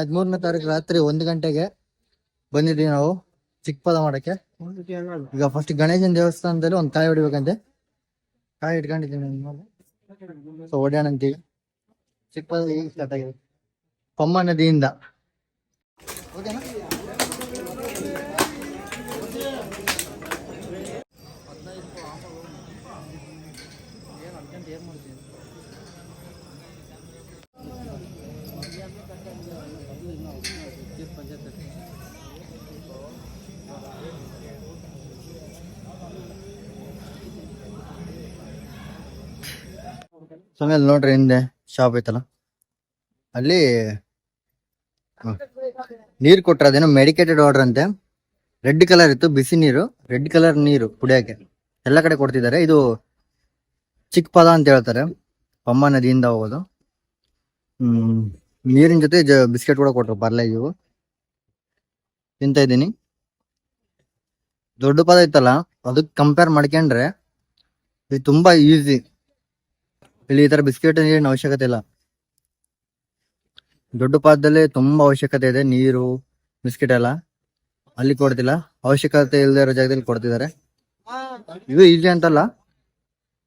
ಹದಿಮೂರನೇ ತಾರೀಕು ರಾತ್ರಿ ಒಂದು ಗಂಟೆಗೆ ಬಂದಿದ್ವಿ ನಾವು ಚಿಕ್ಕಪದ ಮಾಡಕ್ಕೆ. ಈಗ ಫಸ್ಟ್ ಗಣೇಶನ ದೇವಸ್ಥಾನದಲ್ಲಿ ಒಂದು ಕಾಯಿ ಹೊಡಿಬೇಕಂತೆ. ಕಾಯಿ ಇಟ್ಕೊಂಡಿದ್ದೀನಿ ಸೊ ಓಡ್ಯಾಣ ಅಂತೀವಿ. ಚಿಕ್ಕಪದ ಈಗ ಸ್ಟಾರ್ಟ್ ಆಗಿದೆ. ಪಮ್ಮ ನದಿಯಿಂದ. ಓಕೆನಾ ಸಮಯ ನೋಡ್ರಿ ಹಿಂದೆ ಶಾಪ್ ಐತಲ್ಲ. ಅಲ್ಲಿ ನೀರು ಕೊಟ್ರ ಅದೇನೋ ಮೆಡಿಕೇಟೆಡ್ ವಾಟರ್ ಅಂತೆ. ರೆಡ್ ಕಲರ್ ಇತ್ತು, ಬಿಸಿ ನೀರು ರೆಡ್ ಕಲರ್ ನೀರು ಕುಡಿಯಕ್ಕೆ. ಎಲ್ಲ ಕಡೆ ಕೊಡ್ತಿದ್ದಾರೆ. ಇದು ಚಿಕ್ಕ ಪದ ಅಂತ ಹೇಳ್ತಾರೆ. ಪಮ್ಮ ನದಿಯಿಂದ ಹೋಗೋದು. ಹ್ಮ್, ನೀರಿನ ಜೊತೆ ಬಿಸ್ಕೆಟ್ ಕೂಡ ಕೊಟ್ರು ಪರ್ಲೆ ಇವು. ತಿಂತ ಇದ್ದೀನಿ. ದೊಡ್ಡ ಪದ ಇತ್ತಲ್ಲ ಅದಕ್ಕೆ ಕಂಪೇರ್ ಮಾಡ್ಕೊಂಡ್ರೆ, ಇದು ತುಂಬಾ ಈಸಿ ಇಲ್ಲಿ ಈ ತರ ಬಿಸ್ಕೆಟ್ ನೀರಿನ ಅವಶ್ಯಕತೆ ಇಲ್ಲ. ದೊಡ್ಡ ಪಾತ್ರದಲ್ಲಿ ತುಂಬಾ ಅವಶ್ಯಕತೆ ಇದೆ ನೀರು, ಬಿಸ್ಕೆಟ್ ಎಲ್ಲ. ಅಲ್ಲಿ ಕೊಡ್ತಿಲ್ಲ. ಅವಶ್ಯಕತೆ ಇಲ್ಲದೆ ಇರೋ ಜಾಗದಲ್ಲಿ ಕೊಡ್ತಿದ್ದಾರೆ. ಇದು ಈಸಿ ಅಂತಲ್ಲ.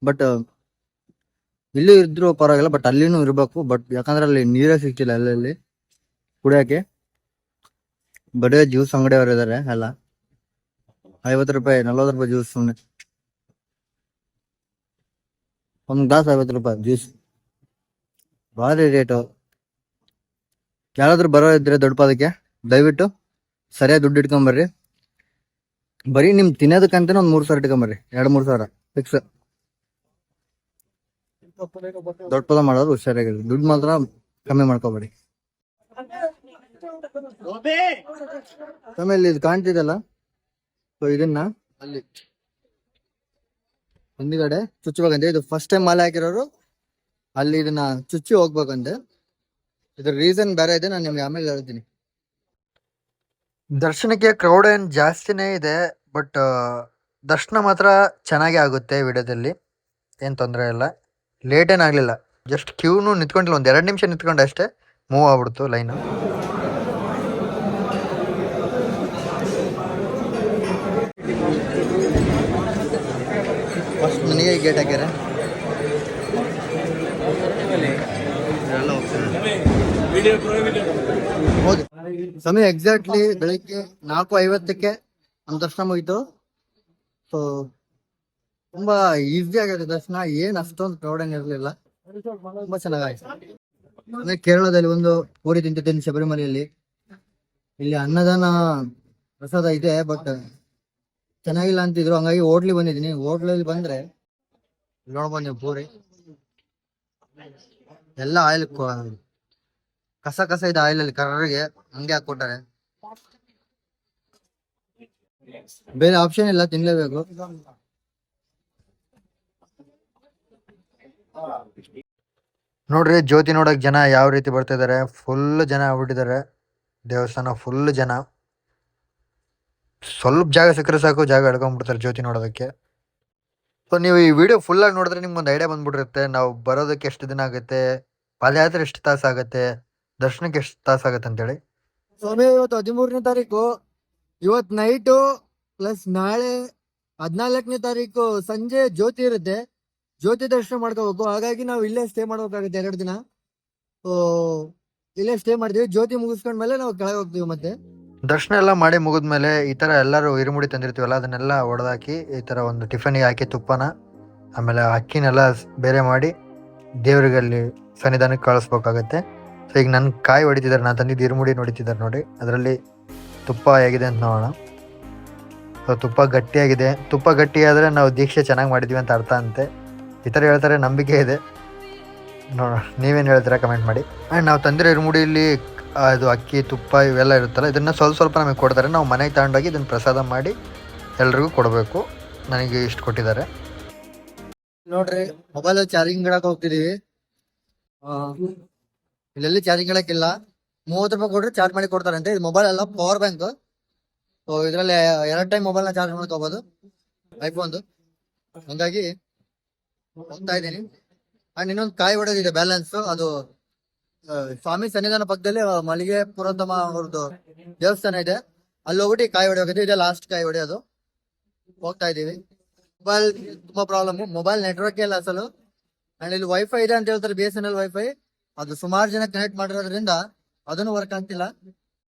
ಬಟ್ ಇಲ್ಲೂ ಇದ್ರು ಪರವಾಗಿಲ್ಲ. ಬಟ್ ಅಲ್ಲಿನೂ ಇರಬೇಕು. ಬಟ್ ಯಾಕಂದ್ರೆ ಅಲ್ಲಿ ನೀರೇ ಸಿಗ್ತಿಲ್ಲ ಅಲ್ಲಲ್ಲಿ ಕುಡಿಯಕ್ಕೆ. ಬರೀ ಜ್ಯೂಸ್ ಅಂಗಡಿಯವರು ಇದ್ದಾರೆ ಎಲ್ಲ. ಐವತ್ತು ರೂಪಾಯಿ, ನಲ್ವತ್ತು ರೂಪಾಯಿ ಜ್ಯೂಸ್ ಸುಮ್ಮನೆ ಒಂದು ಗ್ಲಾಸ್ ಐವತ್ತು ರೂಪಾಯಿ ಜ್ಯೂಸ್ ಭಾರಿ ರೇಟು ಯಾರಾದ್ರೂ ಬರೋ ಇದ್ರೆ ದೊಡ್ಡ ಪಾದಕ್ಕೆ ದಯವಿಟ್ಟು ಸರಿಯಾಗಿ ದುಡ್ಡು ಇಟ್ಕೊಂಬರ್ರಿ ಬರೀ ನಿಮ್ ತಿನ್ನೋದಕ್ಕಂತಾನೆ ಒಂದು ಮೂರು ಸಾವಿರ ಇಟ್ಕೊಂಬರ್ರಿ. ಎರಡು ಮೂರು ಸಾವಿರ. ಫಿಕ್ಸ್ ದೊಡ್ಡ ಪದ ಮಾಡೋದು ಹುಷಾರಾಗಿರಿ. ದುಡ್ಡು ಮಾತ್ರ ಕಮ್ಮಿ ಮಾಡ್ಕೋಬೇಡಿ. ಆಮೇಲೆ ಇದು ಕಾಣ್ತಿದಲ್ಲ ಸೊ ಇದನ್ನ ಅಲ್ಲಿ. ಹಿಂದ್ಗಡೆ ಚುಚ್ಚಬೇಕಂತೆ. ಇದು ಫಸ್ಟ್ ಟೈಮ್ ಮಾಲೆ ಹಾಕಿರೋರು ಅಲ್ಲಿ ಇದನ್ನ ಚುಚ್ಚಿ ಹೋಗ್ಬೇಕಂತೆ. ಇದ್ರ ರೀಸನ್ ಬೇರೆ ಇದೆ, ನಾನು ನಿಮ್ಗೆ ಆಮೇಲೆ ಹೇಳ್ತೀನಿ. ದರ್ಶನಕ್ಕೆ ಕ್ರೌಡ್ ಏನ್ ಜಾಸ್ತಿನೇ ಇದೆ ಬಟ್ ದರ್ಶನ ಮಾತ್ರ ಚೆನ್ನಾಗಿ ಆಗುತ್ತೆ ವಿಡಿಯೋದಲ್ಲಿ. ಏನು ತೊಂದರೆ ಇಲ್ಲ. ಲೇಟ್ ಏನಾಗ್ಲಿಲ್ಲ ಜಸ್ಟ್ ಕ್ಯೂನು ನಿಂತ್ಕೊಂಡಿಲ್ಲ. ಒಂದು ಎರಡು ನಿಮಿಷ ನಿಂತ್ಕೊಂಡು ಅಷ್ಟೇ. ಮೂವ್ ಆಗ್ಬಿಡ್ತು ಲೈನು ಫಸ್ಟ್ ನನಗೆ ಗೇಟ್ ಹಾಕ್ಯಾರ? ಸಮಯ ಎಕ್ಸಾಕ್ಟ್ಲಿ ಬೆಳಿಗ್ಗೆ ನಾಲ್ಕು ಐವತ್ತಕ್ಕೆ ನಮ್ಮ ದರ್ಶನ ಮುಗೀತು. ಸೊ ತುಂಬಾ ಈಸಿ ಆಗಿದೆ ದರ್ಶನ. ಏನ್ ಅಷ್ಟೊಂದು ಕ್ರೌಡ್ ಇರಲಿಲ್ಲ. ತುಂಬಾ ಚೆನ್ನಾಗಾಯ್ತು. ಕೇರಳದಲ್ಲಿ ಒಂದು ಪೂರಿ ತಿಂತಿದ್ದೇನೆ ಶಬರಿಮಲೆಯಲ್ಲಿ. ಇಲ್ಲಿ ಅನ್ನದಾನ ಪ್ರಸಾದ ಇದೆ ಬಟ್ ಚೆನ್ನಾಗಿಲ್ಲ ಅಂತಿದ್ರು. ಹಂಗಾಗಿ ಹೋಟ್ಲಿಗೆ ಬಂದಿದ್ದೀನಿ. ಹೋಟ್ಲಲ್ಲಿ ಬಂದ್ರೆ ನೋಡ್ಬೋದು ನೀವು ಪೂರಿ. ಎಲ್ಲ ಆಯಿಲ್ ಕಸ ಕಸ ಇದೆ ಆಯಿಲ್ ಅಲ್ಲಿ ಕರ್ರಗೆ ಹಂಗೆ ಹಾಕೊಟ್ಟಾರೆ ಬೇರೆ ಆಪ್ಷನ್ ಇಲ್ಲ, ತಿನ್ಲೇಬೇಕು. ನೋಡ್ರಿ, ಜ್ಯೋತಿ ನೋಡಕ್ ಜನ ಯಾವ ರೀತಿ ಬರ್ತಾ ಇದಾರೆ? ಫುಲ್ ಜನ ಆಗ್ಬಿಟ್ಟಿದ್ದಾರೆ ದೇವಸ್ಥಾನ ಫುಲ್ ಜನ. ಸ್ವಲ್ಪ ಜಾಗ ಸಿಕ್ಕರೆ ಸಾಕು, ಜಾಗ ಹಿಡ್ಕೊಂಡ್ಬಿಡ್ತಾರೆ ಜ್ಯೋತಿ ನೋಡೋದಕ್ಕೆ. ಸೊ ನೀವು ಈ ವಿಡಿಯೋ ಫುಲ್ ಆಗಿ ನೋಡಿದ್ರೆ ನಿಮ್ಗೊಂದು ಐಡಿಯಾ ಬಂದ್ಬಿಟ್ಟಿರುತ್ತೆ. ನಾವು ಬರೋದಕ್ಕೆ ಎಷ್ಟು ದಿನ ಆಗುತ್ತೆ? ಪಾದಯಾತ್ರೆ ಎಷ್ಟು ತಾಸು ಆಗುತ್ತೆ? ದರ್ಶನಕ್ಕೆ ಎಷ್ಟು ತಾಸು ಆಗುತ್ತೆ ಅಂತೇಳಿ. ಸ್ವಾಮಿ, ಇವತ್ತು ಹದಿಮೂರನೇ ತಾರೀಕು. ಇವತ್ತು ನೈಟು ಪ್ಲಸ್ ನಾಳೆ ಹದಿನಾಲ್ಕನೇ ತಾರೀಕು ಸಂಜೆ ಜ್ಯೋತಿ ಇರುತ್ತೆ. ಜ್ಯೋತಿ ದರ್ಶನ ಮಾಡ್ಕೋಬೇಕು. ಹಾಗಾಗಿ ನಾವು ಇಲ್ಲೇ ಸ್ಟೇ ಮಾಡ್ಬೇಕಾಗುತ್ತೆ ಎರಡು ದಿನ. ಇಲ್ಲೇ ಸ್ಟೇ ಮಾಡ್ತೀವಿ. ಜ್ಯೋತಿ ಮುಗಿಸ್ಕೊಂಡ್ಮೇಲೆ ನಾವು ಕೆಳಗೆ ಹೋಗ್ತೀವಿ ಮತ್ತೆ. ದರ್ಶನ ಎಲ್ಲ ಮಾಡಿ ಮುಗಿದ್ಮೇಲೆ ಈ ತರ ಎಲ್ಲರೂ ಇರುಮುಡಿ ತಂದಿರ್ತೀವಲ್ಲ, ಅದನ್ನೆಲ್ಲ ಒಡೆದಾಕಿ ಈ ತರ ಒಂದು ಟಿಫನಿಗೆ ಹಾಕಿ ತುಪ್ಪನ, ಆಮೇಲೆ ಅಕ್ಕಿನೆಲ್ಲ ಬೇರೆ ಮಾಡಿ ದೇವರಿಗೆ ಅಲ್ಲಿ ಸನ್ನಿಧಾನಕ್ಕೆ ಕಳಿಸ್ಬೇಕಾಗತ್ತೆ. ಸೊ ಈಗ ನನ್ನ ಕಾಯಿ ಹೊಡಿತಿದ್ದಾರೆ, ನಾನು ತಂದಿದ್ದು ಇರುಮುಡಿ ನೋಡಿತಿದ್ದಾರೆ ನೋಡಿ, ಅದರಲ್ಲಿ ತುಪ್ಪ ಹೇಗಿದೆ ಅಂತ ನೋಡೋಣ. ಸೊ ತುಪ್ಪ ಗಟ್ಟಿಯಾಗಿದೆ. ತುಪ್ಪ ಗಟ್ಟಿಯಾದರೆ ನಾವು ದೀಕ್ಷೆ ಚೆನ್ನಾಗಿ ಮಾಡಿದ್ವಿ ಅಂತ ಅರ್ಥ ಅಂತೆ. ಈ ಥರ ಹೇಳ್ತಾರೆ ನಂಬಿಕೆ ಇದೆ. ನೋಡೋಣ, ನೀವೇನು ಹೇಳ್ತೀರಾ ಕಮೆಂಟ್ ಮಾಡಿ. ಆ್ಯಂಡ್ ನಾವು ತಂದಿರೋ ಇರುಮುಡಿಯಲ್ಲಿ ಅದು ಅಕ್ಕಿ, ತುಪ್ಪ ಇವೆಲ್ಲ ಇರುತ್ತಲ್ಲ, ಇದನ್ನು ಸ್ವಲ್ಪ ಸ್ವಲ್ಪ ನಮಗೆ ಕೊಡ್ತಾರೆ. ನಾವು ಮನೆಗೆ ತಗೊಂಡೋಗಿ ಇದನ್ನು ಪ್ರಸಾದ ಮಾಡಿ ಎಲ್ರಿಗೂ ಕೊಡಬೇಕು. ನನಗೆ ಇಷ್ಟು ಕೊಟ್ಟಿದ್ದಾರೆ. ನೋಡ್ರಿ ಮೊಬೈಲ್ ಚಾರ್ಜಿಂಗ್ ಇಡಕ್ಕೆ ಹೋಗ್ತಿದೀವಿ. ಇಲ್ಲೆಲ್ಲಿ ಚಾರ್ಜಿಂಗ್ ಇಡಕ್ಕಿಲ್ಲ ಮೂವತ್ತು ರೂಪಾಯಿ ಕೊಟ್ರೆ ಚಾರ್ಜ್ ಮಾಡಿ ಕೊಡ್ತಾರೆ ಅಂತ. ಇದು ಮೊಬೈಲ್ ಅಲ್ಲ ಪವರ್ ಬ್ಯಾಂಕ್ ಇದರಲ್ಲಿ ಎರಡು ಟೈಮ್ ಮೊಬೈಲ್ನ ಚಾರ್ಜ್ ಮಾಡ್ಕೋಬಹುದು ಐಫೋನ್ದು ಹಂಗಾಗಿ ಹೋಗ್ತಾ ಇದ್ದೀನಿ. ಅಂಡ್ ಇನ್ನೊಂದು ಕಾಯಿ ಹೊಡೆದಿದೆ ಬ್ಯಾಲೆನ್ಸ್ ಅದು ಸ್ವಾಮಿ ಸನ್ನಿಧಾನ ಪಕ್ಕದಲ್ಲಿ ಮಲ್ಲಿಗೆ ಪುರಂತಮ ಅವ್ರದ್ದು ದೇವಸ್ಥಾನ ಇದೆ. ಅಲ್ಲಿ ಹೋಗ್ಬಿಟ್ಟು ಕಾಯಿ ಹೊಡೆಯೋಕೆ ಇದೆ ಲಾಸ್ಟ್ ಕಾಯಿ ಹೊಡೆಯೋದು. ಹೋಗ್ತಾ ಇದೀವಿ ಮೊಬೈಲ್ ತುಂಬಾ ಪ್ರಾಬ್ಲಮ್ ಮೊಬೈಲ್ ನೆಟ್ವರ್ಕ್ ಇಲ್ಲ ಅಸಲು. ಅಂಡ್ ಇಲ್ಲಿ ವೈಫೈ ಇದೆ ಅಂತ ಹೇಳ್ತಾರೆ B S N L WiFi ಅದು ಸುಮಾರು ಜನ ಕನೆಕ್ಟ್ ಮಾಡಿರೋದ್ರಿಂದ ಅದನ್ನು ವರ್ಕ್ ಆಗ್ತಿಲ್ಲ.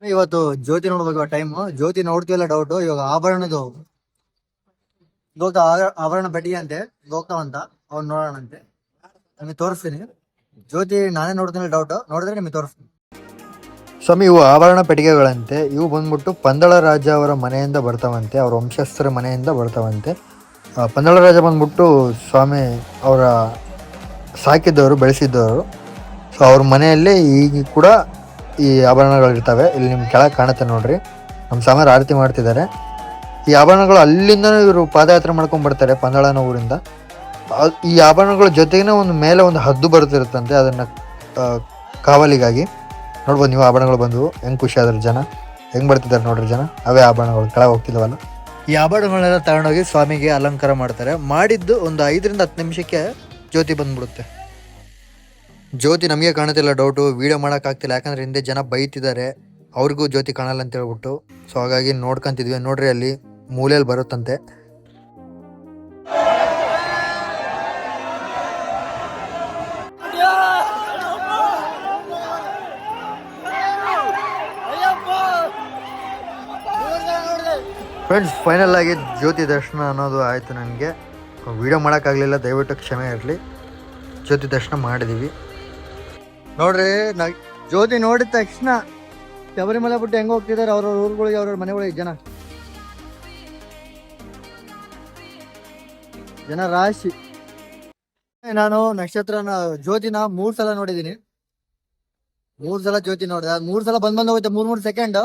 ಇವತ್ತು ಜ್ಯೋತಿ ನೋಡ್ಬೇಕು ಟೈಮ್ ಜ್ಯೋತಿ ನೋಡ್ತೀವಲ್ಲ ಡೌಟ್ ಇವಾಗ ಆಭರಣದು ಗೋಕ ಆಭರಣ ಬೆಟ್ಟಿಗೆ ಅಂತೆ ಹೋಗ್ತಾವಂತ ಅವ್ನು ನೋಡೋಣಂತೆ. ನಾನು ತೋರಿಸ್ತೀನಿ. ಜ್ಯೋತಿ, ನಾನೇ ನೋಡ್ತೀನಿ ಡೌಟ್ ನೋಡಿದ್ರೆ ನಿಮಗೆ ತೋರಿಸ್ತೀನಿ ಸ್ವಾಮಿ, ಇವು ಆಭರಣ ಪೆಟ್ಟಿಗೆಗಳಂತೆ, ಇವು ಬಂದ್ಬಿಟ್ಟು ಪಂದಳ ರಾಜ ಅವರ ಮನೆಯಿಂದ ಬರ್ತಾವಂತೆ, ಅವರ ವಂಶಸ್ಥರ ಮನೆಯಿಂದ ಬರ್ತಾವಂತೆ. ಪಂದಳ ರಾಜ ಬಂದ್ಬಿಟ್ಟು ಸ್ವಾಮಿ ಅವರ ಸಾಕಿದ್ದವರು, ಬೆಳೆಸಿದ್ದವರು. ಸೊ ಅವ್ರ ಮನೆಯಲ್ಲೇ ಈಗ ಕೂಡ ಈ ಆಭರಣಗಳಿರ್ತವೆ. ಇಲ್ಲಿ ನಿಮ್ಗೆ ಕೆಳಗೆ ಕಾಣುತ್ತೆ ನೋಡ್ರಿ. ನಮ್ಮ ಸ್ವಾಮಿಯರು ಆರತಿ ಮಾಡ್ತಿದ್ದಾರೆ. ಈ ಆಭರಣಗಳು ಅಲ್ಲಿಂದನೂ ಇವರು ಪಾದಯಾತ್ರೆ ಮಾಡ್ಕೊಂಡು ಬರ್ತಾರೆ ಪಂದಳನ ಊರಿಂದ. ಈ ಆಭರಣಗಳ ಜೊತೆಗಿನ ಒಂದು ಮೇಲೆ ಒಂದು ಹದ್ದು ಬರ್ತಿರುತ್ತಂತೆ ಅದನ್ನು ಕಾವಲಿಗಾಗಿ. ನೋಡ್ಬೋದು ನೀವು ಆಭರಣಗಳು ಬಂದವು, ಹೆಂಗ್ ಖುಷಿ ಆದ್ರ ಜನ, ಹೆಂಗ್ ಬರ್ತಿದ್ದಾರೆ ನೋಡ್ರಿ ಜನ, ಅವೇ ಆಭರಣಗಳು, ಕೆಳಗೆ ಹೋಗ್ತಿಲ್ವಲ್ಲ ಈ ಆಭರಣಗಳನ್ನೆಲ್ಲ ತಗೊಂಡೋಗಿ ಸ್ವಾಮಿಗೆ ಅಲಂಕಾರ ಮಾಡ್ತಾರೆ. ಮಾಡಿದ್ದು ಒಂದು ಐದರಿಂದ ಹತ್ತು ನಿಮಿಷಕ್ಕೆ ಜ್ಯೋತಿ ಬಂದ್ಬಿಡುತ್ತೆ. ಜ್ಯೋತಿ ನಮಗೆ ಕಾಣುತ್ತಿಲ್ಲ ಡೌಟು ವೀಡಿಯೋ ಮಾಡೋಕ್ಕಾಗ್ತಿಲ್ಲ ಯಾಕಂದ್ರೆ ಹಿಂದೆ ಜನ ಬೈತಿದ್ದಾರೆ. ಅವ್ರಿಗೂ ಜ್ಯೋತಿ ಕಾಣಲ್ಲ ಅಂತ ಹೇಳ್ಬಿಟ್ಟು. ಸೊ ಹಾಗಾಗಿ ನೋಡ್ಕೊಂತಿದ್ವಿ. ನೋಡ್ರಿ ಅಲ್ಲಿ ಮೂಲೆಯಲ್ಲಿ ಬರುತ್ತಂತೆ. ಫ್ರೆಂಡ್ಸ್ ಫೈನಲ್ ಆಗಿ ಜ್ಯೋತಿ ದರ್ಶನ ಅನ್ನೋದು ಆಯಿತು ನನಗೆ. ವೀಡಿಯೋ ಮಾಡೋಕ್ಕಾಗಲಿಲ್ಲ, ದಯವಿಟ್ಟು ಕ್ಷಮೆ ಇರಲಿ. ಜ್ಯೋತಿ ದರ್ಶನ ಮಾಡಿದ್ದೀವಿ ನೋಡ್ರಿ, ನ ಜ್ಯೋತಿ ನೋಡಿದ ತಕ್ಷಣ ಶಬರಿಮಲೆ ಬಿಟ್ಟು ಹೆಂಗೆ ಹೋಗ್ತಿದ್ದಾರೆ ಅವ್ರವ್ರ ಊರುಗಳಿಗೆ, ಅವ್ರವ್ರ ಮನೆಗಳಿಗೆ ಜನ. ಜನ ರಾಶಿ. ನಾನು ನಕ್ಷತ್ರನ ಜ್ಯೋತಿನ ಮೂರು ಸಲ ನೋಡಿದ್ದೀನಿ. ಮೂರು ಸಲ ಜ್ಯೋತಿ ನೋಡಿದೆ. ಮೂರು ಮೂರ್ ಸಲ ಬಂದ್ ಬಂದು ಹೋಗುತ್ತೆ, ಮೂರು ಮೂರು ಸೆಕೆಂಡ್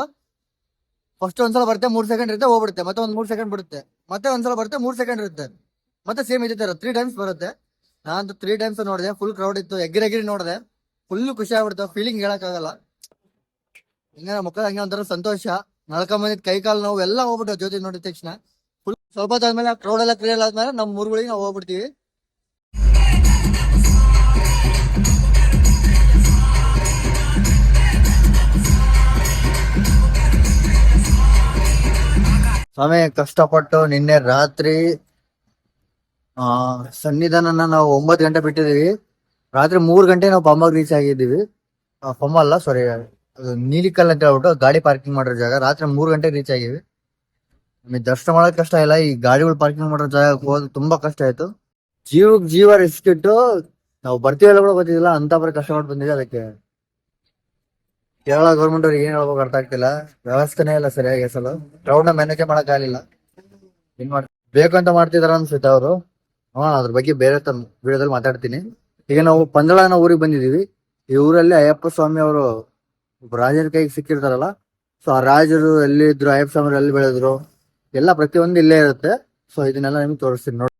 ಫಸ್ಟ್ ಒಂದ್ಸಲ ಬರುತ್ತೆ, ಮೂರ್ ಸೆಕೆಂಡ್ ಇರುತ್ತೆ, ಹೋಗ್ಬಿಡುತ್ತೆ. ಮತ್ತೆ ಒಂದ್ ಮೂರ್ ಸೆಕೆಂಡ್ ಬಿಡುತ್ತೆ. ಮತ್ತೆ ಒಂದ್ಸಲ ಬರುತ್ತೆ, ಮೂರ್ ಸೆಕೆಂಡ್ ಇರುತ್ತೆ. ಮತ್ತೆ ಸೇಮ್ ಇದೇ ತರ ತ್ರೀ ಟೈಮ್ಸ್ ಬರುತ್ತೆ. ನಾನು ತ್ರೀ ಟೈಮ್ಸ್ ನೋಡಿದೆ ಫುಲ್ ಕ್ರೌಡ್ ಇತ್ತು ಎಗ್ರಿ ಎಗ್ರಿ ನೋಡಿದೆ. ಫುಲ್ ಖುಷಿ ಆಗ್ಬಿಡ್ತು ಫೀಲಿಂಗ್ ಹೇಳಕ್ಕಾಗಲ್ಲ. ಹಿಂಗ ಮಕ್ಕಳ ಹಂಗೆ ಒಂಥರ ಸಂತೋಷ. ನಳ್ಕೊಂಬಂದಿದ್ ಕೈ ಕಾಲು ನೋವು ಎಲ್ಲ ಹೋಗ್ಬಿಟ್ಟು ಜ್ಯೋತಿ ನೋಡಿದ ತಕ್ಷಣ. ಫುಲ್ ಸ್ವಲ್ಪ ಆದ್ಮೇಲೆ ಕ್ರೌಡ್ ಎಲ್ಲ ಕ್ಲಿಯರ್ ಆದ್ಮೇಲೆ ನಮ್ಮ ಊರುಗಳಿಗೆ ನಾವು ಹೋಗ್ಬಿಡ್ತೀವಿ. ಸ್ವಾಮಿ, ಕಷ್ಟಪಟ್ಟು ನಿನ್ನೆ ರಾತ್ರಿ, ಆ, ಸನ್ನಿಧಾನನ ನಾವು ಒಂಬತ್ತು ಗಂಟೆ ಬಿಟ್ಟಿದೀವಿ ರಾತ್ರಿ ಮೂರ್ ಗಂಟೆ ನಾವು ಪಂಬಾಗ್ ರೀಚ್ ಆಗಿದ್ದೀವಿ. ಪಂಬ ಅಲ್ಲ ಸಾರಿ ನೀಲಿಕಲ್ ಅಂತ ಹೇಳ್ಬಿಟ್ಟು ಗಾಡಿ ಪಾರ್ಕಿಂಗ್ ಮಾಡಿರೋ ಜಾಗ. ರಾತ್ರಿ ಮೂರ್ ಗಂಟೆ ರೀಚ್ ಆಗಿವಿ ನಮಗೆ ದರ್ಶನ ಮಾಡೋದ್ ಕಷ್ಟ ಇಲ್ಲ, ಈ ಗಾಡಿಗಳು ಪಾರ್ಕಿಂಗ್ ಮಾಡೋ ಜಾಗ ಹೋಗೋದು ತುಂಬಾ ಕಷ್ಟ ಆಯ್ತು. ಜೀವಕ್ಕೆ ಜೀವ ರಿಸ್ಕ್ ಇಟ್ಟು, ನಾವು ಬರ್ತೀವಲ್ಲ ಕೂಡ ಗೊತ್ತಿಲ್ಲ ಅಂತ ಬರೀ ಕಷ್ಟ ಮಾಡಿ ಬಂದಿದೆ ಅದಕ್ಕೆ. ಕೇರಳ ಗೌರ್ಮೆಂಟ್ ಅವ್ರಿಗೆ ಏನ್ ಹೇಳ್ಬೇಕು ಅರ್ಥ ಆಗ್ತಿಲ್ಲ. ವ್ಯವಸ್ಥೆನೇ ಇಲ್ಲ ಸರಿಯಾಗಿ ಅಸಲು. ಕ್ರೌಡ್ನ ಮ್ಯಾನೇಜ್ ಮಾಡಕ್ ಆಗಲಿಲ್ಲ. ಏನ್ ಮಾಡ್, ಬೇಕು ಅಂತ ಮಾಡ್ತಿದಾರ ಅನ್ಸುತ್ತೆ ಅವರು. ಹಾ, ಅದ್ರ ಬಗ್ಗೆ ಬೇರೆ ವಿಡಿಯೋದಲ್ಲಿ ಮಾತಾಡ್ತೀನಿ. ಈಗ ನಾವು ಪಂದಳನ ಊರಿಗೆ ಬಂದಿದೀವಿ ಈ ಊರಲ್ಲಿ ಅಯ್ಯಪ್ಪ ಸ್ವಾಮಿ ಅವರು ರಾಜರ ಕೈಗೆ ಸಿಕ್ಕಿರ್ತಾರಲ್ಲ, ಸೊ ಆ ರಾಜರು ಎಲ್ಲಿದ್ರು, ಅಯ್ಯಪ್ಪ ಸ್ವಾಮಿ ಎಲ್ಲಿ ಬೆಳೆದ್ರು, ಎಲ್ಲ ಪ್ರತಿಯೊಂದು ಇಲ್ಲೇ ಇರುತ್ತೆ. ಸೊ ಇದನ್ನೆಲ್ಲ ನಿಮ್ಗೆ ತೋರಿಸ್ತೀನಿ ನೋಡಿ.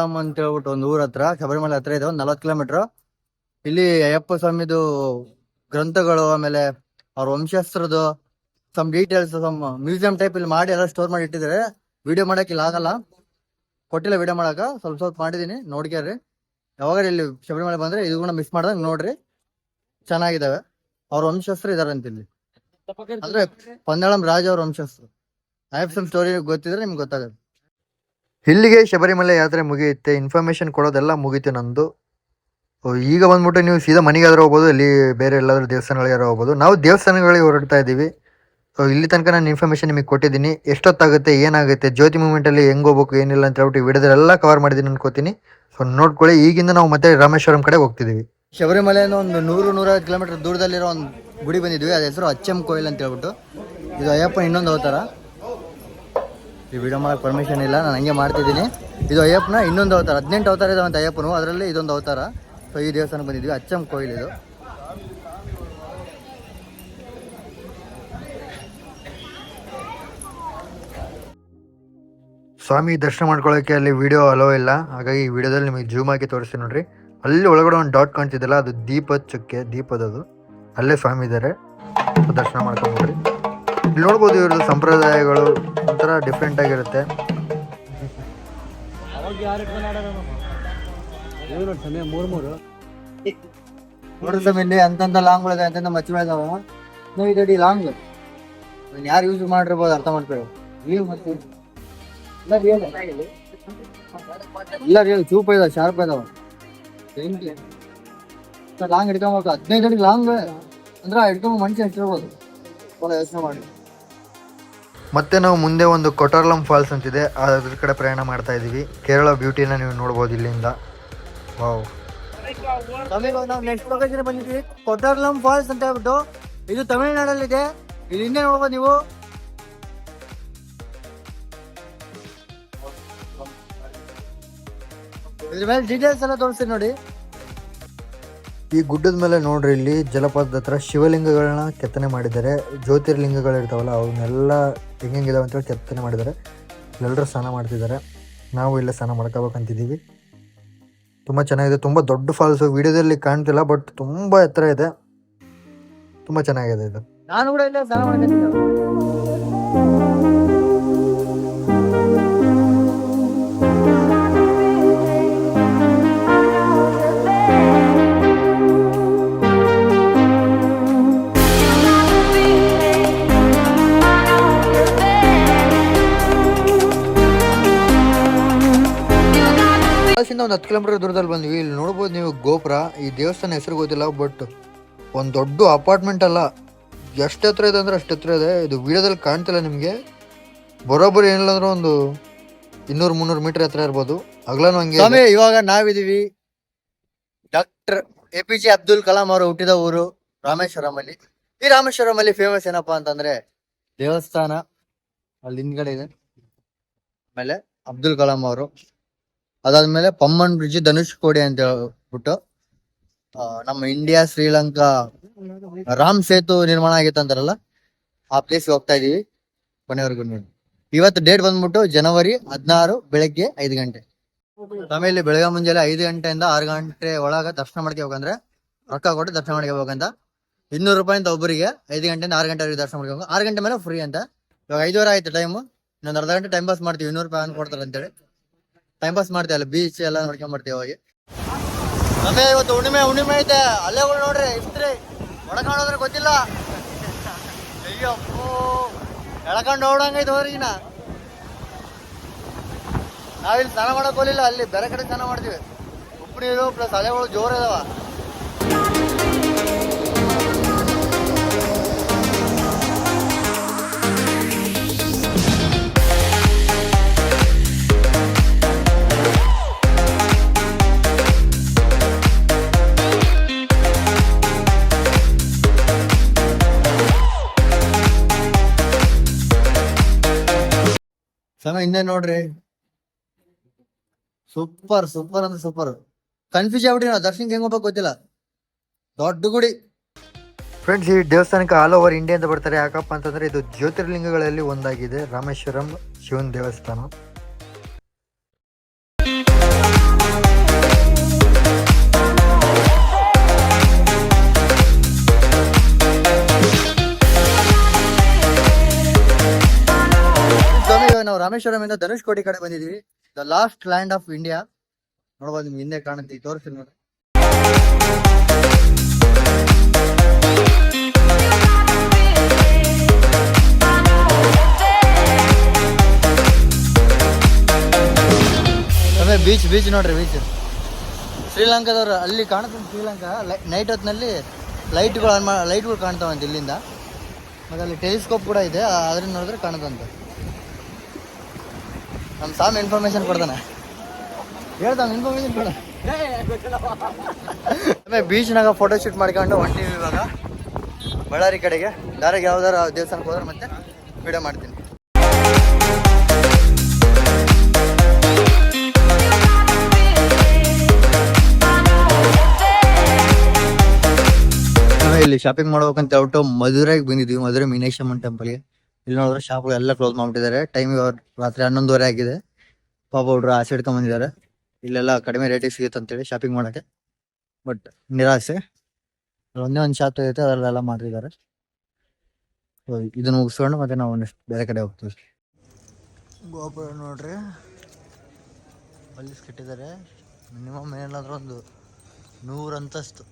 ಪಂದಳಂ ಅಂತ ಹೇಳ್ಬಿಟ್ಟು ಒಂದು ಊರ ಹತ್ರ, ಶಬರಿಮಲೆ ಹತ್ರ ಇದೆ, ಒಂದು ನಲವತ್ತು ಕಿಲೋಮೀಟರ್ ಇಲ್ಲಿ ಅಯ್ಯಪ್ಪ ಸ್ವಾಮಿದು ಗ್ರಂಥಗಳು, ಆಮೇಲೆ ಅವ್ರ ವಂಶಸ್ತ್ರದ್ದು some details some museum type ಇಲ್ಲಿ ಮಾಡಿ ಎಲ್ಲ ಸ್ಟೋರ್ ಮಾಡಿ ಇಟ್ಟಿದ್ದಾರೆ. ವಿಡಿಯೋ ಮಾಡಕ್ ಇಲ್ಲಿ ಆಗಲ್ಲ. ಕೊಟ್ಟಿಲ್ಲ ವಿಡಿಯೋ ಮಾಡಕ ಸ್ವಲ್ಪ ಸ್ವಲ್ಪ ಮಾಡಿದೀನಿ, ನೋಡ್ಕ್ಯಾರ್ರಿ. ಯಾವಾಗ ಇಲ್ಲಿ ಶಬರಿಮಲೆ ಬಂದ್ರೆ ಇದು ಕೂಡ ಮಿಸ್ ಮಾಡ್ದಂಗ್ ನೋಡ್ರಿ. ಚೆನ್ನಾಗಿದಾವೆ. ಅವ್ರ ವಂಶಸ್ತ್ರ ಇದಾರೆ ಅಂತ ಇಲ್ಲಿ ಅಂದ್ರೆ ಪಂದಳಂ ರಾಜ ಅವ್ರ ವಂಶಸ್ತ್ರ ಅಯ್ಯಪ್ಪ ಸ್ವಾಮಿ ಸ್ಟೋರಿ ಗೊತ್ತಿದ್ರೆ ನಿಮ್ಗೆ ಗೊತ್ತಾಗುತ್ತೆ. ಇಲ್ಲಿಗೆ ಶಬರಿಮಲೆ ಯಾತ್ರೆ ಮುಗಿಯುತ್ತೆ ಇನ್ಫಾರ್ಮೇಷನ್ ಕೊಡೋದೆಲ್ಲ ಮುಗೀತು ನಂದು. ಈಗ ಬಂದ್ಬಿಟ್ಟು ನೀವು ಸೀದಾ ಮನೆಗಾದ್ರೂ ಹೋಗ್ಬೋದು, ಇಲ್ಲಿ ಬೇರೆ ಎಲ್ಲಾದ್ರೂ ದೇವಸ್ಥಾನಗಳಿಗಾದ್ರೂ ಹೋಗ್ಬೋದು. ನಾವು ದೇವಸ್ಥಾನಗಳಿಗೆ ಹೊರಡ್ತಾ ಇದ್ದೀವಿ. ಇಲ್ಲಿ ತನಕ ನಾನು ಇನ್ಫಾರ್ಮೇಷನ್ ನಿಮಗೆ ಕೊಟ್ಟಿದ್ದೀನಿ. ಎಷ್ಟೊತ್ತಾಗುತ್ತೆ, ಏನಾಗುತ್ತೆ, ಜ್ಯೋತಿ ಮೂಮೆಂಟಲ್ಲಿ ಹೆಂಗೆ ಹೋಗ್ಬೇಕು, ಏನಿಲ್ಲ ಅಂತ ಹೇಳ್ಬಿಟ್ಟು ವಿಡಿಯೋದೆಲ್ಲ ಕವರ್ ಮಾಡಿದ್ದೀನಿ ಅನ್ಕೋತೀನಿ ಸೊ ನೋಡ್ಕೊಳ್ಳಿ, ಈಗಿಂದ ನಾವು ಮತ್ತೆ ರಾಮೇಶ್ವರಂ ಕಡೆ ಹೋಗ್ತಿದ್ದೀವಿ. ಶಬರಿಮಲೆಯಿಂದ ಒಂದು ನೂರು ನೂರೈವತ್ತು ಕಿಲೋಮೀಟರ್ ದೂರದಲ್ಲಿರೋ ಒಂದು ಗುಡಿ ಬಂದಿದ್ವಿ. ಅದ ಹೆಸರು ಅಚ್ಚಂ ಕೋಯಿಲ್ ಅಂತ ಹೇಳ್ಬಿಟ್ಟು. ಇದು ಅಯ್ಯಪ್ಪ ಇನ್ನೊಂದು ಅವತಾರ. ಈ ವಿಡಿಯೋ ಮಾಡೋಕ್ಕೆ ಪರ್ಮಿಷನ್ ಇಲ್ಲ, ನಾನು ಹಂಗೆ ಮಾಡ್ತಿದ್ದೀನಿ. ಇದು ಅಯ್ಯಪ್ಪನ, ಇನ್ನೊಂದು ಅವತಾರ, ಹದಿನೆಂಟು ಅವತಾರ ಇದಾವಂತ ಅಯ್ಯಪ್ಪನು. ಅದರಲ್ಲಿ ಇದೊಂದು ಅವತಾರ. ಸೊ ಈ ದೇವಸ್ಥಾನಕ್ಕೆ ಬಂದಿದ್ವಿ ಅಚ್ಚಂ ಕೋಯಿಲ್ ಇದು. ಸ್ವಾಮಿ, ದರ್ಶನ ಮಾಡ್ಕೊಳ್ಳೋಕೆ ಅಲ್ಲಿ ವಿಡಿಯೋ ಅಲೋ ಇಲ್ಲ. ಹಾಗಾಗಿ ಈ ವಿಡಿಯೋದಲ್ಲಿ ನಿಮಗೆ ಜೂಮ್ ಹಾಕಿ ತೋರಿಸ್ತೀನಿ ನೋಡ್ರಿ. ಅಲ್ಲಿ ಒಳಗಡೆ ಒಂದು ಡಾಟ್ ಕಾಣ್ತಿದ್ದಲ್ಲ ಅದು ದೀಪದ ಚುಕ್ಕೆ, ದೀಪದದು. ಅಲ್ಲೇ ಸ್ವಾಮಿ ಇದ್ದಾರೆ ದರ್ಶನ ಮಾಡ್ಕೊಂಡ್ರಿ ನೋಡ್ಬೋದು ಇವ್ರದ್ದು ಸಂಪ್ರದಾಯಗಳು ಒಂಥರ ಡಿಫ್ರೆಂಟ್ ಆಗಿರುತ್ತೆ. ಸ್ವಾಮಿ, ಇಲ್ಲಿ ಅಂತಂತ ಲಾಂಗ್ ಇದೆ ಅಂತಂತ ಮಚ್ಚಿ ಇದಾವ ನೋ ಇದಡಿ ಲಾಂಗ್ ಅದನ್ನ ಯಾರು ಯೂಸ್ ಮಾಡಿರ್ಬೋದು ಅರ್ಥ ಮಾಡ್ಕೊಳ್ಳಿ. ನೀವು ಮತ್ತೆ. ಇಲ್ಲ ರಿಯಲ್ ಚೂಪ್ ಇದಾವ, ಶಾರ್ಪ್ ಇದಾವ. ಲಾಂಗ್ ಹಿಡ್ಕೊಬೇಕು ಹದಿನೈದು ಅಡಿ ಲಾಂಗ್ ಅಂದ್ರೆ ಹಿಡ್ಕೊಂಬ ಮನುಷ್ಯ ಎಷ್ಟಿರ್ಬೋದು ಯೋಚನೆ ಮಾಡಿ. ಮತ್ತೆ ನಾವು ಮುಂದೆ ಒಂದು ಕೊಟಾರ್ಲಂ ಫಾಲ್ಸ್ ಅಂತಿದೆ. ಅದ್ರ ಕಡೆ ಪ್ರಯಾಣ ಮಾಡ್ತಾ ಇದ್ದೀವಿ ಕೇರಳ ಬ್ಯೂಟಿನ ನೀವು ನೋಡ್ಬೋದು ಇಲ್ಲಿಂದ. ವಾವ್. ನಾವು ನೆಕ್ಸ್ಟ್ ಲೊಕೇಶನ್ ಫಾಲ್ಸ್ ಅಂತ ಹೇಳ್ಬಿಟ್ಟು ಇದು ತಮಿಳುನಾಡಲ್ಲಿದೆ. ಇಲ್ಲಿ ಹಿಂದೆ ನೋಡ್ಬೋದು ನೀವು. ಇದ್ರ ಮೇಲೆ ಡೀಟೇಲ್ಸ್ ಎಲ್ಲ ತೋರಿಸ್ತೀನಿ ನೋಡಿ. ಈ ಗುಡ್ಡದ ಮೇಲೆ ನೋಡ್ರಿ, ಇಲ್ಲಿ ಜಲಪಾತದ ಹತ್ರ ಶಿವಲಿಂಗಗಳನ್ನ ಕೆತ್ತನೆ ಮಾಡಿದ್ದಾರೆ. ಜ್ಯೋತಿರ್ಲಿಂಗಗಳು ಇರ್ತಾವಲ್ಲ ಅವನ್ನೆಲ್ಲ ಹೆಂಗಿದಾವೆ ಅಂತೇಳಿ ಕೆತ್ತನೆ ಮಾಡಿದ್ದಾರೆ. ಎಲ್ಲರೂ ಸ್ನಾನ ಮಾಡ್ತಿದ್ದಾರೆ. ನಾವು ಇಲ್ಲೇ ಸ್ನಾನ ಮಾಡ್ಕೋಬೇಕಂತಿದ್ದೀವಿ. ತುಂಬ ಚೆನ್ನಾಗಿದೆ. ತುಂಬ ದೊಡ್ಡ ಫಾಲ್ಸು ವಿಡಿಯೋದಲ್ಲಿ ಕಾಣ್ತಿಲ್ಲ ಬಟ್ ತುಂಬ ಎತ್ತರ ಇದೆ. ತುಂಬ ಚೆನ್ನಾಗಿದೆ ಇದು. ನಾನು ಕೂಡ ಇಲ್ಲೇ ಸ್ನಾನ ಮಾಡ್ತೀನಿ ಕಿಲೋಮೀಟರ್ ದೂರದಲ್ಲಿ ಬಂದ್ವಿ. ಇಲ್ಲಿ ನೋಡ್ಬೋದು ನೀವು ಗೋಪುರ. ಈ ದೇವಸ್ಥಾನ ಹೆಸರು ಗೊತ್ತಿಲ್ಲ ಬಟ್ ಒಂದು ದೊಡ್ಡ ಅಪಾರ್ಟ್ಮೆಂಟ್ ಅಲ್ಲ. ಎಷ್ಟು ಹತ್ರ ಇದೆ ಅಂದ್ರೆ ಅಷ್ಟು ಹತ್ರ ಇದೆ. ಇದು ವಿಡಿಯೋದಲ್ಲಿ ಕಾಣ್ತಿಲ್ಲ ನಿಮಗೆ. ಬರೋಬ್ಬರಿ ಏನಿಲ್ಲ ಅಂದ್ರೆ ಒಂದು ಇನ್ನೂರು, ಮುನ್ನೂರು ಮೀಟರ್ ಹತ್ರ ಇರ್ಬೋದು. ಅಗಲನೂ ಹಂಗೆ ಇವಾಗ ನಾವಿದೀವಿ doctor A P J Abdul Kalam ಅವರು ಹುಟ್ಟಿದ ಊರು ರಾಮೇಶ್ವರಂ ಅಲ್ಲಿ ಈ ರಾಮೇಶ್ವರಂ ಅಲ್ಲಿ ಫೇಮಸ್ ಏನಪ್ಪಾ ಅಂತಂದ್ರೆ ದೇವಸ್ಥಾನ ಅಲ್ಲಿ ಹಿಂದ್ಗಡೆ ಇದೆ. ಆಮೇಲೆ ಅಬ್ದುಲ್ ಕಲಾಂ ಅವರು ಅದಾದ್ಮೇಲೆ ಪಮ್ಮನ್ ಬ್ರಿಡ್ಜ್ ಧನುಷ್ ಕೋಡಿ ಅಂತ ಹೇಳ್ಬಿಟ್ಟು ನಮ್ಮ ಇಂಡಿಯಾ ಶ್ರೀಲಂಕಾ ರಾಮ್ ಸೇತು ನಿರ್ಮಾಣ ಆಗಿತ್ತು ಅಂತಾರಲ್ಲ, ಆ ಪ್ಲೇಸ್ ಹೋಗ್ತಾ ಇದೀವಿ ಕೊನೆವರೆಗೂ ನೋಡಿ. ಇವತ್ತು ಡೇಟ್ ಬಂದ್ಬಿಟ್ಟು ಜನವರಿ ಹದಿನಾರು ಬೆಳಗ್ಗೆ ಐದು ಗಂಟೆ. ಆಮೇಲೆ ಬೆಳಗ್ಗೆ ಮುಂಜಾನೆ ಐದು ಗಂಟೆಯಿಂದ ಆರು ಗಂಟೆ ಒಳಗ ದರ್ಶನ ಮಾಡ್ಕೋಬೇಕಂದ್ರೆ ರೊಕ್ಕ ಕೊಟ್ಟು ದರ್ಶನ ಮಾಡ್ಕೋಬೇಕಂತ ಇನ್ನೂರು ರೂಪಾಯಿ ಅಂತ ಒಬ್ಬರಿಗೆ ಐದು ಗಂಟೆಯಿಂದ ಆರು ಗಂಟೆವರೆಗೆ ದರ್ಶನ ಮಾಡ್ಕೋಬೇಕು ಆರು ಗಂಟೆ ಮೇಲೆ ಫ್ರೀ ಅಂತ. ಇವಾಗ ಐದುವರೆ ಆಯ್ತು ಟೈಮು ಇನ್ನೊಂದು ಅರ್ಧ ಗಂಟೆ ಟೈಮ್ ಪಾಸ್ ಮಾಡ್ತೀವಿ. ಇನ್ನೂರು ರೂಪಾಯಿ ಅಂತ ಕೊಡ್ತಾರೆ ಅಂತೇಳಿ ಟೈಮ್ ಪಾಸ್ ಮಾಡ್ತೀವಿ, ಅಲ್ಲಿ ಬೀಚ್ ಎಲ್ಲ ನೋಡ್ಕೊಂಡ್ ಬರ್ತೀವಿ ಹೋಗಿ ಆಮೇಲೆ ಇವತ್ತು ಹುಣ್ಣಿಮೆ ಹುಣ್ಣಿಮೆ ಐತೆ. ಅಲ್ಲೇಗಳು ನೋಡ್ರಿ ಇಷ್ಟ್ರಿ ಹೊಡ್ಕೊಂಡೋದ್ರೆ ಗೊತ್ತಿಲ್ಲ. ಅಯ್ಯಪ್ಪೋ, ಎಳ್ಕೊಂಡು ಓಡಂಗೈತೆ ಹೋದ್ರಿಗಿನ ನಾವಿಲ್ಲಿ ಸ್ನಾನ ಮಾಡಕ್ ಹೋಗಿಲ್ಲ ಅಲ್ಲಿ ಬೇರೆ ಕಡೆ ಸ್ನಾನ ಮಾಡ್ತೀವಿ. ಉಪ್ಪು ನೀರು ಪ್ಲಸ್ ಅಲೆಗಳು ಜೋರ್ ಇದಾವ. ಸಮ ಹಿಂದೆ ನೋಡ್ರಿ. ಸೂಪರ್ ಸೂಪರ್ ಅಂದ್ರೆ ಸೂಪರ್. ಕನ್ಫ್ಯೂಸ್ ಆಗ್ಬಿಟ್ಟಿ ನಾವು ದರ್ಶನಕ್ಕೆ ಹೆಂಗ್ ಹೋಗ್ಬೇಕು ಗೊತ್ತಿಲ್ಲ. ದೊಡ್ಡ ಗುಡಿ. ಫ್ರೆಂಡ್ಸ್ ಈ ದೇವಸ್ಥಾನಕ್ಕೆ ಆಲ್ ಓವರ್ ಇಂಡಿಯಾ ಅಂತ ಬರ್ತಾರೆ. ಯಾಕಪ್ಪ ಅಂತಂದ್ರೆ ಇದು ಜ್ಯೋತಿರ್ಲಿಂಗಗಳಲ್ಲಿ ಒಂದಾಗಿದೆ. ರಾಮೇಶ್ವರಂ, ಶಿವನ್ ದೇವಸ್ಥಾನ. ಇವಾಗ ನಾವು ರಾಮೇಶ್ವರಂ ಇಂದ ಧನುಷ್ಕೋಟಿ ಕಡೆ ಬಂದಿದೀವಿ the last land of India ನೋಡ್ಬೋದು ನಿಮ್ಗೆ ಹಿಂದೆ ಕಾಣುತ್ತೆ ತೋರಿಸ್ತೀನಿ ನೋಡಿ. ಬೀಚ್ ಬೀಚ್ ನೋಡ್ರಿ ಬೀಚ್ ಶ್ರೀಲಂಕಾದವ್ರು ಅಲ್ಲಿ ಕಾಣುತ್ತೆ ಶ್ರೀಲಂಕಾ. ನೈಟ್ ಹೊತ್ತಿನಲ್ಲಿ ಲೈಟ್ಗಳು ಲೈಟ್ಗಳು ಕಾಣ್ತಾವಂತೆ ಇಲ್ಲಿಂದ. ಮತ್ತೆ ಅಲ್ಲಿ ಟೆಲಿಸ್ಕೋಪ್ ಕೂಡ ಇದೆ ಅದರಿಂದ ನೋಡಿದ್ರೆ ಕಾಣುತ್ತಂತೆ. ನಮ್ಮ ಸಾಮ್ ಇನ್ಫಾರ್ಮೇಶನ್ ಕೊಡ್ತಾನೆ. ಹೇಳ್ತಾನೆ ಇನ್ಫಾರ್ಮೇಶನ್ ಕೊಡ. ಬೀಚ್ ನಾಗ ಫೋಟೋ ಶೂಟ್ ಮಾಡ್ಕೊಂಡು ಹೊಂಟೀವಿ ಇವಾಗ. ಬಳ್ಳಾರಿ ಕಡೆಗೆ. ದಾರಿಗೆ ಯಾವ್ದಾರ ದೇವಸ್ಥಾನಕ್ಕೆ ಹೋದ್ರೆ ಮತ್ತೆ ವಿಡಿಯೋ ಮಾಡ್ತೀನಿ. ಇಲ್ಲಿ ಶಾಪಿಂಗ್ ಮಾಡ್ಬೇಕಂತ ಹೇಳ್ಬಿಟ್ಟು ಮಧುರೈಗೆ ಬಂದಿದ್ವಿ ಮಧುರೈ ಮೀನೇಶಮ್ಮನ್ ಟೆಂಪಲ್ಗೆ ಇಲ್ಲಿ ನೋಡಿದ್ರೆ ಶಾಪ್ ಎಲ್ಲ ಕ್ಲೋಸ್ ಮಾಡ್ಬಿಟ್ಟಿದ್ದಾರೆ. ಟೈಮ್ ರಾತ್ರಿ ಹನ್ನೊಂದುವರೆ ಆಗಿದೆ. ಪಾಪ ಹುಡ್ರು ಆಸೆ ಹಿಡ್ಕೊಂಡ್ ಬಂದಿದ್ದಾರೆ. ಇಲ್ಲೆಲ್ಲ ಕಡಿಮೆ ರೇಟಿಗೆ ಸಿಗುತ್ತೆ ಅಂತೇಳಿ ಶಾಪಿಂಗ್ ಮಾಡಕ್ಕೆ. ಬಟ್ ನಿರಾಸೆ. ಒಂದೇ ಒಂದು ಶಾಪ್ ಐತೆ ಅದರಲ್ಲೆಲ್ಲ ಮಾಡಿದ್ದಾರೆ ಸೊ ಇದನ್ನ ಮುಗಿಸ್ಕೊಂಡು ಮತ್ತೆ ನಾವು ನೆಕ್ಸ್ಟ್ ಬೇರೆ ಕಡೆ ಹೋಗ್ತೀವಿ. ಗೋಪುರ ನೋಡ್ರಿ. ಅಲ್ಲಿ ಕಟ್ಟಿದ್ದಾರೆ. ಮಿನಿಮಮ್ ಏನಾದ್ರೂ ಒಂದು ನೂರು ಅಂತಸ್ತು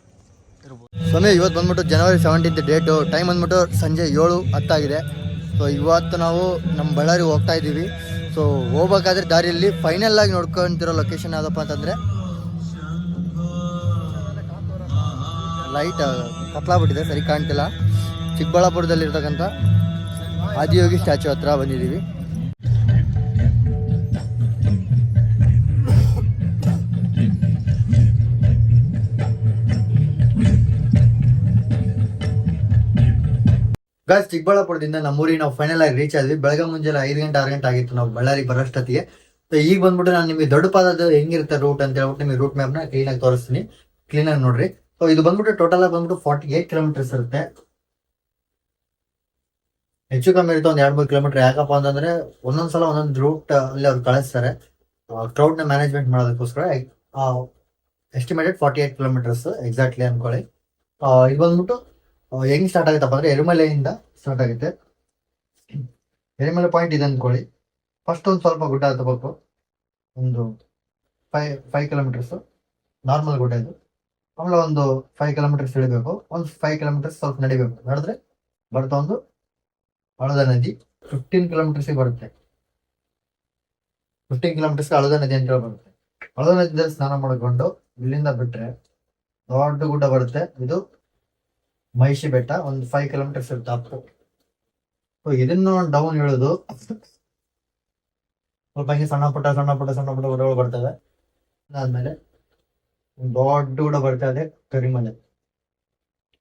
ಇರ್ಬೋದು. ಸ್ವಾಮಿ ಇವತ್ತು ಬಂದ್ಬಿಟ್ಟು ಜನವರಿ ಸೆವೆಂಟೀನ್ತ್ ಡೇಟು ಟೈಮ್ ಬಂದ್ಬಿಟ್ಟು ಸಂಜೆ ಏಳು ಹತ್ತಾಗಿದೆ. ಸೊ ಇವತ್ತು ನಾವು ನಮ್ಮ ಬಳ್ಳಾರಿ ಹೋಗ್ತಾ ಇದ್ದೀವಿ. ಸೊ ಹೋಗ್ಬೇಕಾದ್ರೆ ದಾರಿಯಲ್ಲಿ ಫೈನಲ್ ಆಗಿ ನೋಡ್ಕೊಂತಿರೋ ಲೊಕೇಶನ್ ಯಾವುದಪ್ಪ ಅಂತಂದರೆ ಲೈಟ್ ಕತ್ಲಾಗ್ಬಿಟ್ಟಿದೆ ಸರಿ ಕಾಣ್ತಿಲ್ಲ. ಚಿಕ್ಕಬಳ್ಳಾಪುರದಲ್ಲಿರ್ತಕ್ಕಂಥ ಆದಿಯೋಗಿ ಸ್ಟ್ಯಾಚು ಹತ್ರ ಬಂದಿದ್ದೀವಿ. ಗಾಯ್ಸ್ ಚಿಕ್ಕಬಳ್ಳಾಪುರದಿಂದ ನಮ್ಮೂರಿಗೆ ನಾವು ಫೈನಲ್ ಆಗಿ ರೀಚ್ ಆದ್ವಿ. ಬೆಳಗ್ಗೆ ಮುಂಜಾನೆ ಐದು ಗಂಟೆ, ಆರು ಗಂಟೆ ಆಗಿತ್ತು ನಾವು ಬಳ್ಳಾರಿ ಬರೋಷ್ಟೊತ್ತಿಗೆ ಸೊ ಈಗ ಬಂದ್ಬಿಟ್ಟು ನಾನು ನಿಮಗೆ ದೊಡ್ಡ ಪಾದದ ಹೆಂಗಿರುತ್ತೆ ರೂಟ್ ಅಂತ ಹೇಳ್ಬಿಟ್ಟು ನಿಮಗೆ ರೂಟ್ ಮ್ಯಾಪ್ನ ಕ್ಲೀನಾಗಿ ತೋರಿಸ್ತೀನಿ. ಕ್ಲೀನ್ ಆಗಿ ನೋಡ್ರಿ. ಸೊ ಇದು ಬಂದ್ಬಿಟ್ಟು ಟೋಟಲ್ ಆಗಿ ಬಂದ್ಬಿಟ್ಟು ಫಾರ್ಟಿ ಏಟ್ ಕಿಲೋಮೀಟರ್ಸ್ ಇರುತ್ತೆ. ಹೆಚ್ಚು ಕಮ್ಮಿ ಇರುತ್ತೆ ಒಂದು ಎರಡು ಮೂರು ಕಿಲೋಮೀಟರ್ ಯಾಕಪ್ಪ ಅಂತಂದ್ರೆ ಒಂದೊಂದ್ಸಲ ಒಂದೊಂದು ರೂಟ್ ಅಲ್ಲಿ ಅವ್ರು ಕಳಿಸ್ತಾರೆ. ಕ್ರೌಡ್ನ ಮ್ಯಾನೇಜ್ಮೆಂಟ್ ಮಾಡೋದಕ್ಕೋಸ್ಕರ estimated forty eight kilometres exactly ಅನ್ಕೊಳ್ಳಿ. ಇದು ಬಂದ್ಬಿಟ್ಟು ಹೆಂಗ್ ಸ್ಟಾರ್ಟ್ ಆಗುತ್ತಪ್ಪ ಅಂದ್ರೆ ಎರುಮಲೆಯಿಂದ ಸ್ಟಾರ್ಟ್ ಆಗುತ್ತೆ ಎರುಮಲೆ ಪಾಯಿಂಟ್ ಇದೆ ಅನ್ಕೊಳ್ಳಿ. ಫಸ್ಟ್ ಒಂದು ಸ್ವಲ್ಪ ಗುಡ್ಡ ಹತ್ತಬೇಕು ಒಂದು ಫೈವ್ ಫೈವ್ ಕಿಲೋಮೀಟರ್ಸ್ ನಾರ್ಮಲ್ ಗುಡ್ಡ ಇದು. ಆಮೇಲೆ ಒಂದು ಫೈವ್ ಕಿಲೋಮೀಟರ್ಸ್ ಇಳಿಬೇಕು. ಒಂದು ಫೈವ್ ಕಿಲೋಮೀಟರ್ಸ್ ಸ್ವಲ್ಪ ನಡಿಬೇಕು. ನಡೆದ್ರೆ ಬರ್ತಾ ಒಂದು ಅಳದ ನದಿ. ಫಿಫ್ಟೀನ್ ಕಿಲೋಮೀಟರ್ಸ್ ಬರುತ್ತೆ. ಫಿಫ್ಟೀನ್ ಕಿಲೋಮೀಟರ್ಸ್ ಅಳದ ನದಿ ಅಂತ ಹೇಳಿ ಬರುತ್ತೆ ಅಳದ ನದಿಯಲ್ಲಿ ಸ್ನಾನ ಮಾಡಿಕೊಂಡು ಇಲ್ಲಿಂದ ಬಿಟ್ರೆ ದೊಡ್ಡ ಗುಡ್ಡ ಬರುತ್ತೆ. ಇದು ಮಹಿಷಿ ಬೆಟ್ಟ, ಒಂದು ಫೈವ್ ಕಿಲೋಮೀಟರ್ಸ್ ಇರುತ್ತೆ ಅಪ್ ಇದನ್ನು ಡೌನ್ ಇಳಿದು. ಸ್ವಲ್ಪ ಹಿಂಗೆ ಸಣ್ಣ ಪುಟ್ಟ ಸಣ್ಣ ಪುಟ್ಟ ಸಣ್ಣ ಪುಟ್ಟ ಗುಡ್ಡಗಳು ಬರ್ತವೆ. ಅದಾದ್ಮೇಲೆ ದೊಡ್ಡ ಗುಡ ಬರ್ತಾ ಇದೆ ಕರಿಮಲೆ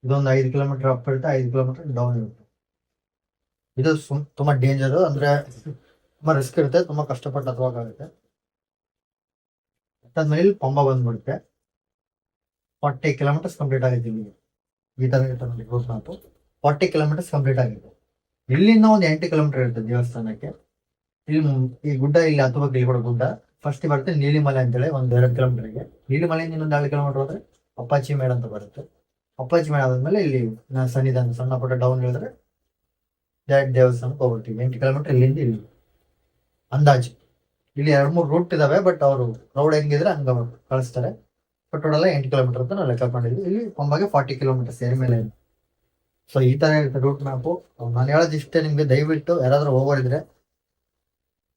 ಇದೊಂದು ಐದು ಕಿಲೋಮೀಟರ್ ಅಪ್ ಇರುತ್ತೆ, ಐದು ಕಿಲೋಮೀಟರ್ ಡೌನ್ ಇರುತ್ತೆ. ಇದು ತುಂಬಾ ಡೇಂಜರ್ ಅಂದ್ರೆ ತುಂಬಾ ರಿಸ್ಕ್ ಇರುತ್ತೆ, ತುಂಬಾ ಕಷ್ಟಪಟ್ಟು ಹತ್ಬೇಕಾಗುತ್ತೆ ಅದಾದ್ಮೇಲೆ ಇಲ್ಲಿ ಪಂಬ ಬಂದ್ಬಿಡುತ್ತೆ. ಫಾರ್ಟಿ ಕಿಲೋಮೀಟರ್ಸ್ ಕಂಪ್ಲೀಟ್ ಆಗಿದೆ ಈ ತರ ಇರುತ್ತೆ ಮ್ಯಾಪ್ ಫಾರ್ಟಿ ಕಿಲೋಮೀಟರ್ಸ್ ಕಂಪ್ಲೀಟ್ ಆಗಿದೆ. ಇಲ್ಲಿಂದ ಒಂದು ಎಂಟು ಕಿಲೋಮೀಟರ್ ಇರುತ್ತೆ ದೇವಸ್ಥಾನಕ್ಕೆ. ಇಲ್ಲಿ ಈ ಗುಡ್ಡ ಇಲ್ಲಿ ಹತ್ತುವಾಗ ಇಲ್ಲಿ ಗುಡ್ಡ. ಫಸ್ಟ್ ಬರುತ್ತೆ ನೀಲಿಮಲೆ ಅಂತೇಳಿ ಒಂದು ಎರಡು ಕಿಲೋಮೀಟರ್ಗೆ ನೀಲಿಮಲೆಯಿಂದ ಇನ್ನೊಂದು ಎರಡು ಕಿಲೋಮೀಟರ್ ಹೋದ್ರೆ ಅಪ್ಪಾಚಿ ಮೇಡ್ ಅಂತ ಬರುತ್ತೆ. ಅಪ್ಪಾಚಿ ಮೇಡ್ ಆದ್ಮೇಲೆ ಇಲ್ಲಿ ಸನ್ನಿಧಾನ, ಸಣ್ಣ ಪುಟ್ಟ ಡೌನ್ ಹೇಳಿದ್ರೆ ಡೈರೆಕ್ಟ್ ದೇವಸ್ಥಾನಕ್ಕೆ ಹೋಗ್ಬಿಡ್ತೀವಿ. ಎಂಟು ಕಿಲೋಮೀಟರ್ ಇಲ್ಲಿಂದ ಇಲ್ಲಿ. ಅಂದಾಜು. ಇಲ್ಲಿ ಎರಡು ಮೂರು ರೂಟ್ ಇದಾವೆ ಬಟ್ ಅವರು ರೋಡ್ ಹೆಂಗಿದ್ರೆ ಹಂಗ ಕಳಿಸ್ತಾರೆ. ಬಟ್ ಟೋಟಲ್ ಎಂಟು ಕಿಲೋಮೀಟರ್ ಅಂತ ನಾವು ಲೆಕ್ಕ ಹಾಕೊಂಡಿದ್ವಿ. ಇಲ್ಲಿ ಪಂಬಾಗೆ ಫಾರ್ಟಿ ಕಿಲೋಮೀಟರ್ಸ್ ಮೇಲೆ ಸೊ ಈ ತರ ಇರುತ್ತೆ ರೂಟ್ ಮ್ಯಾಪು ನಾನು ಹೇಳೋದು ಇಷ್ಟೇ ನಿಮಗೆ, ದಯವಿಟ್ಟು ಯಾರಾದರೂ ಹೋಗೋರಿದ್ರೆ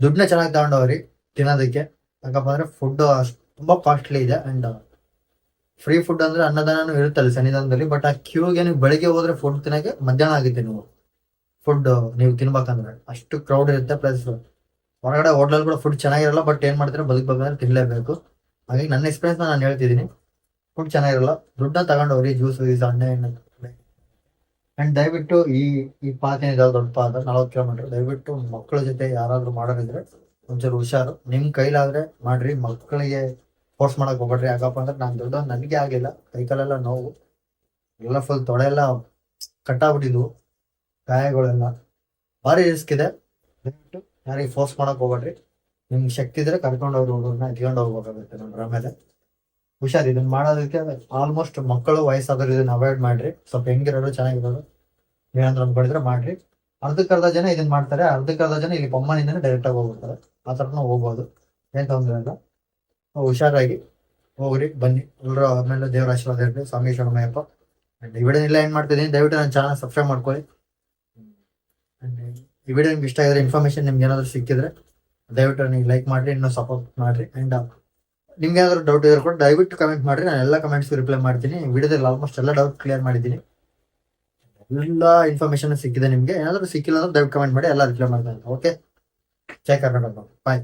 ದುಡ್ಡನ್ನ ಚೆನ್ನಾಗಿ ತಗೊಂಡವ್ರಿ ತಿನ್ನೋದಕ್ಕೆ. ಯಾಕಪ್ಪ ಅಂದ್ರೆ ಫುಡ್ ತುಂಬಾ ಕಾಸ್ಟ್ಲಿ ಇದೆ ಅಂಡ್ ಫ್ರೀ ಫುಡ್ ಅಂದ್ರೆ ಅನ್ನದಾನನೂ ಇರುತ್ತಲ್ಲ ಸನ್ನಿಧಾನದಲ್ಲಿ ಬಟ್ ಆ ಕ್ಯೂಗೆ ನೀವು ಬೆಳಿಗ್ಗೆ ಹೋದ್ರೆ ಫುಡ್ ತಿನ್ನಕ್ಕೆ ಮಧ್ಯಾಹ್ನ ಆಗುತ್ತೆ ನೀವು. ಫುಡ್ ನೀವು ತಿನ್ಬೇಕಂದ್ರೆ. ಅಷ್ಟು ಕ್ರೌಡ್ ಇರುತ್ತೆ ಪ್ಲಸ್ ಹೊರಗಡೆ ಹೋಟ್ಲಲ್ಲಿ ಕೂಡ ಫುಡ್ ಚೆನ್ನಾಗಿರಲ್ಲ ಬಟ್ ಏನ್ ಮಾಡ್ತಾರೆ? ಬದುಕಬೇಕಂದ್ರೆ ತಿನ್ಲೇಬೇಕು. ಹಾಗಾಗಿ ನನ್ನ ಎಕ್ಸ್ಪೀರಿಯನ್ಸ್ ನಾನು ಹೇಳ್ತಿದ್ದೀನಿ. ಫುಡ್ ಚೆನ್ನಾಗಿರಲ್ಲ. ದುಡ್ಡನ್ನ ತಗೊಂಡವ್ರಿ ಜ್ಯೂಸ್ ಗೀಸ್ ಹಣ್ಣೆ ಅಂಡ್ ದಯವಿಟ್ಟು ಈ ಈ ಪಾತ್ ಏನಿದೆ ದೊಡ್ಡ ಪಾತ ನಲವತ್ತು ಕಿಲೋಮೀಟರ್ ದಯವಿಟ್ಟು ಮಕ್ಕಳ ಜೊತೆ ಯಾರಾದ್ರೂ ಮಾಡೋರಿದ್ರೆ ಒಂಚೂರು ಹುಷಾರು. ನಿಮ್ ಕೈಲಾದ್ರೆ ಮಾಡ್ರಿ. ಮಕ್ಕಳಿಗೆ ಫೋರ್ಸ್ ಮಾಡಕ್ ಹೋಗ್ಬೇಡ್ರಿ. ಯಾಕಪ್ಪ ಅಂದ್ರೆ ನಾನು ದೊಡ್ಡ ನನಗೆ ಆಗಿಲ್ಲ ಕೈಕಾಲೆಲ್ಲ ನೋವು. ಎಲ್ಲ ಫುಲ್ ತೊಡೆ ಎಲ್ಲ ಕಟ್ಟಾಗ್ಬಿಟ್ಟಿದ್ವು. ಗಾಯಗಳೆಲ್ಲ ಭಾರಿ ರಿಸ್ಕ್ ಇದೆ. ದಯವಿಟ್ಟು ಯಾರಿಗೆ ಫೋರ್ಸ್ ಮಾಡಕ್ ಹೋಗ್ಬೇಡ್ರಿ. ನಿಮ್ಗೆ ಶಕ್ತಿ ಇದ್ರೆ ಕರ್ಕೊಂಡು ಹೋಗಿ ಹುಡುಗರನ್ನ ಎತ್ಕೊಂಡು ಹೋಗ್ಬೇಕಾಗುತ್ತೆ ನಮ್ಮ ಆಮೇಲೆ ಹುಷಾರ್ ಇದನ್ನ ಮಾಡೋದಕ್ಕೆ ಆಲ್ಮೋಸ್ಟ್ ಮಕ್ಕಳು ವಯಸ್ಸಾದವ್ರು ಇದನ್ನ ಅವಾಯ್ಡ್ ಮಾಡ್ರಿ. ಸ್ವಲ್ಪ ಹೆಂಗಿರೋರು ಚೆನ್ನಾಗಿರೋರು ಏನಂದ್ರೆ ಅನ್ಕೊಂಡಿದ್ರೆ ಮಾಡ್ರಿ. ಅರ್ಧಕ್ಕರ್ಧ ಜನ ಇದನ್ನ ಮಾಡ್ತಾರೆ. ಅರ್ಧಕ್ಕರ್ಧ ಜನ ಇಲ್ಲಿ ಬೊಮ್ಮನಿಂದನೇ ಡೈರೆಕ್ಟ್ ಆಗಿ ಹೋಗ್ಬಿಡ್ತಾರೆ. ಆ ಥರನೂ ಹೋಗ್ಬೋದು. ಏನ್ ತೊಂದ್ರೆ ಇಲ್ಲ. ಹುಷಾರಾಗಿ ಹೋಗ್ರಿ, ಬನ್ನಿ. ಎಲ್ಲರೂ ಆಮೇಲೆ ದೇವರ ಆಶೀರ್ವಾದ ಇರಲಿ. ಸ್ವಾಮಿ ಶರಣಮಯ್ಯಪ್ಪ ಅಂಡ್ ಈ ವಿಡಿಯೋ ಎಲ್ಲ ಏನ್ ಮಾಡ್ತಿದ್ದೀನಿ ದಯವಿಟ್ಟು ನನ್ನ ಚಾನಲ್ ಸಬ್ಸ್ಕ್ರೈಬ್ ಮಾಡ್ಕೊಳ್ಳಿ. ಅಂಡ್ ಈ ವಿಡಿಯೋ ಇಷ್ಟ ಆಗಿದ್ರೆ ಇನ್ಫಾರ್ಮೇಶನ್ ನಿಮ್ಗೆ ಏನಾದ್ರು ಸಿಕ್ಕಿದ್ರೆ ದಯವಿಟ್ಟು ನನಗೆ ಲೈಕ್ ಮಾಡ್ರಿ, ಇನ್ನೂ ಸಪೋರ್ಟ್ ಮಾಡ್ರಿ. ಆ್ಯಂಡ್ ನಿಮ್ಗೆ ಏನಾದರೂ ಡೌಟ್ ಇದ್ರೆ ಕೂಡ ದಯವಿಟ್ಟು ಕಮೆಂಟ್ ಮಾಡಿರಿ. ನಾನು ಎಲ್ಲ ಕಮೆಂಟ್ಸ್ ರಿಪ್ಲೈ ಮಾಡ್ತೀನಿ. ವಿಡಿಯೋದಲ್ಲಿ ಆಲ್ಮೋಸ್ಟ್ ಎಲ್ಲ ಡೌಟ್ ಕ್ಲಿಯರ್ ಮಾಡಿದ್ದೀನಿ. ಎಲ್ಲ ಇನ್ಫಾರ್ಮೇಷನ್ ಸಿಕ್ಕಿದೆ ನಿಮಗೆ. ಏನಾದರೂ ಸಿಕ್ಕಿಲ್ಲ ಅಂದ್ರೆ ದಯವಿಟ್ಟು ಕಮೆಂಟ್ ಮಾಡಿ, ಎಲ್ಲ ರಿಪ್ಲೈ ಮಾಡ್ತೀನಿ. Okay check Karnataka. ಬಾಯ್